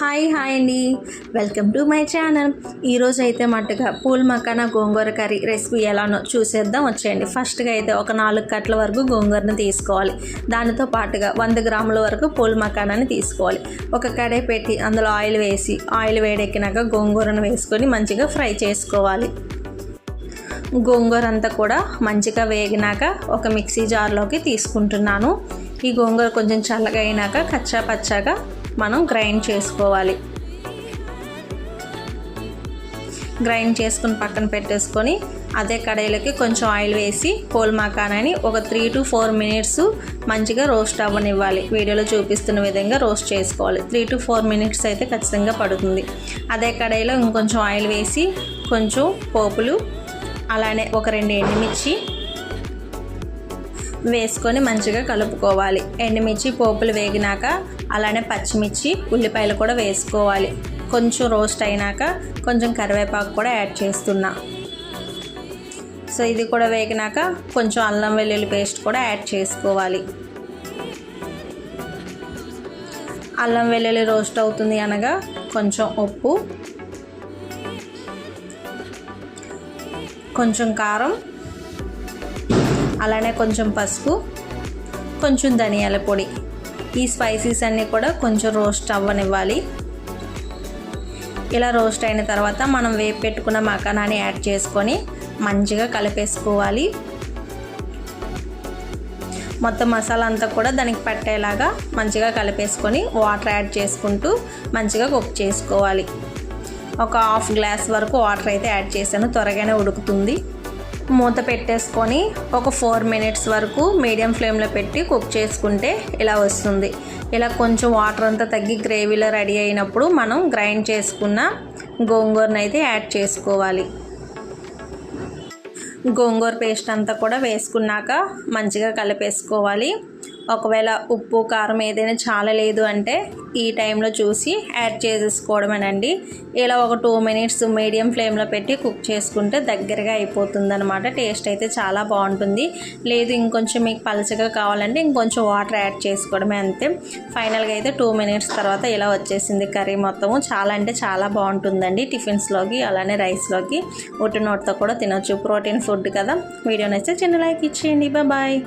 Hi hi అండి. Welcome to my channel. ఈరోజు అయితే మట్టుగా పూల్ మకాన గోంగూర కర్రీ రెసిపీ ఎలానో చూసేద్దాం. వచ్చేయండి. ఫస్ట్గా అయితే ఒక నాలుగు కట్ల వరకు గోంగూరని తీసుకోవాలి. దానితో పాటుగా వంద గ్రాముల వరకు పూల్ మకానాన్ని తీసుకోవాలి. ఒక కడాయి పెట్టి అందులో ఆయిల్ వేసి ఆయిల్ వేడెక్కినాక గోంగూరను వేసుకొని మంచిగా ఫ్రై చేసుకోవాలి. గోంగూర అంతా కూడా మంచిగా వేగినాక ఒక మిక్సీ జార్లోకి తీసుకుంటున్నాను. ఈ గోంగూర కొంచెం చల్లగా అయినాక కచ్చా పచ్చాగా మనం గ్రైండ్ చేసుకోవాలి. గ్రైండ్ చేసుకుని పక్కన పెట్టేసుకొని అదే కడాయిలోకి కొంచెం ఆయిల్ వేసి పోల్ మకానాని ఒక త్రీ టు ఫోర్ మినిట్స్ మంచిగా రోస్ట్ అవ్వనివ్వాలి. వీడియోలో చూపిస్తున్న విధంగా రోస్ట్ చేసుకోవాలి. త్రీ టు ఫోర్ మినిట్స్ అయితే ఖచ్చితంగా పడుతుంది. అదే కడాయిలో ఇంకొంచెం ఆయిల్ వేసి కొంచెం పోపులు అలానే ఒక రెండు ఎండుమిర్చి వేసుకొని మంచిగా కలుపుకోవాలి. ఎండుమిర్చి పోపులు వేగినాక అలానే పచ్చిమిర్చి ఉల్లిపాయలు కూడా వేసుకోవాలి. కొంచెం రోస్ట్ అయినాక కొంచెం కరివేపాకు కూడా యాడ్ చేస్తున్నా. సో ఇది కూడా వేగినాక కొంచెం అల్లం వెల్లుల్లి పేస్ట్ కూడా యాడ్ చేసుకోవాలి. అల్లం వెల్లుల్లి రోస్ట్ అవుతుంది అనగా కొంచెం ఉప్పు కొంచెం కారం అలానే కొంచెం పసుపు కొంచెం ధనియాల పొడి. ఈ స్పైసీస్ అన్నీ కూడా కొంచెం రోస్ట్ అవ్వనివ్వాలి. ఇలా రోస్ట్ అయిన తర్వాత మనం వేపు పెట్టుకున్న మకానాన్ని యాడ్ చేసుకొని మంచిగా కలిపేసుకోవాలి. మొత్తం మసాలా అంతా కూడా దానికి పట్టేలాగా మంచిగా కలిపేసుకొని వాటర్ యాడ్ చేసుకుంటూ మంచిగా కుక్ చేసుకోవాలి. ఒక హాఫ్ గ్లాస్ వరకు వాటర్ అయితే యాడ్ చేశాను త్వరగానే ఉడుకుతుంది. మూత పెట్టేసుకొని ఒక ఫోర్ మినిట్స్ వరకు మీడియం ఫ్లేమ్లో పెట్టి కుక్ చేసుకుంటే ఇలా వస్తుంది. ఇలా కొంచెం వాటర్ అంతా తగ్గి గ్రేవీలో రెడీ అయినప్పుడు మనం గ్రైండ్ చేసుకున్న గోంగూరను అయితే యాడ్ చేసుకోవాలి. గోంగూర పేస్ట్ అంతా కూడా వేసుకున్నాక మంచిగా కలిపేసుకోవాలి. ఒకవేళ ఉప్పు కారం ఏదైనా చాలా లేదు అంటే ఈ టైంలో చూసి యాడ్ చేసేసుకోవడమేనండి. ఇలా ఒక టూ మినిట్స్ మీడియం ఫ్లేమ్లో పెట్టి కుక్ చేసుకుంటే దగ్గరగా అయిపోతుంది అనమాట టేస్ట్ అయితే చాలా బాగుంటుంది. లేదు ఇంకొంచెం మీకు పలచగా కావాలంటే ఇంకొంచెం వాటర్ యాడ్ చేసుకోవడమే అంతే. ఫైనల్గా అయితే టూ మినిట్స్ తర్వాత ఇలా వచ్చేసింది కర్రీ మొత్తము. చాలా అంటే చాలా బాగుంటుందండి టిఫిన్స్లోకి అలానే రైస్లోకి. ఉట్టి నోట్తో కూడా తినొచ్చు. ప్రోటీన్ ఫుడ్ కదా. వీడియో నచ్చితే చిన్న లైక్ ఇచ్చేయండి. బాయ్.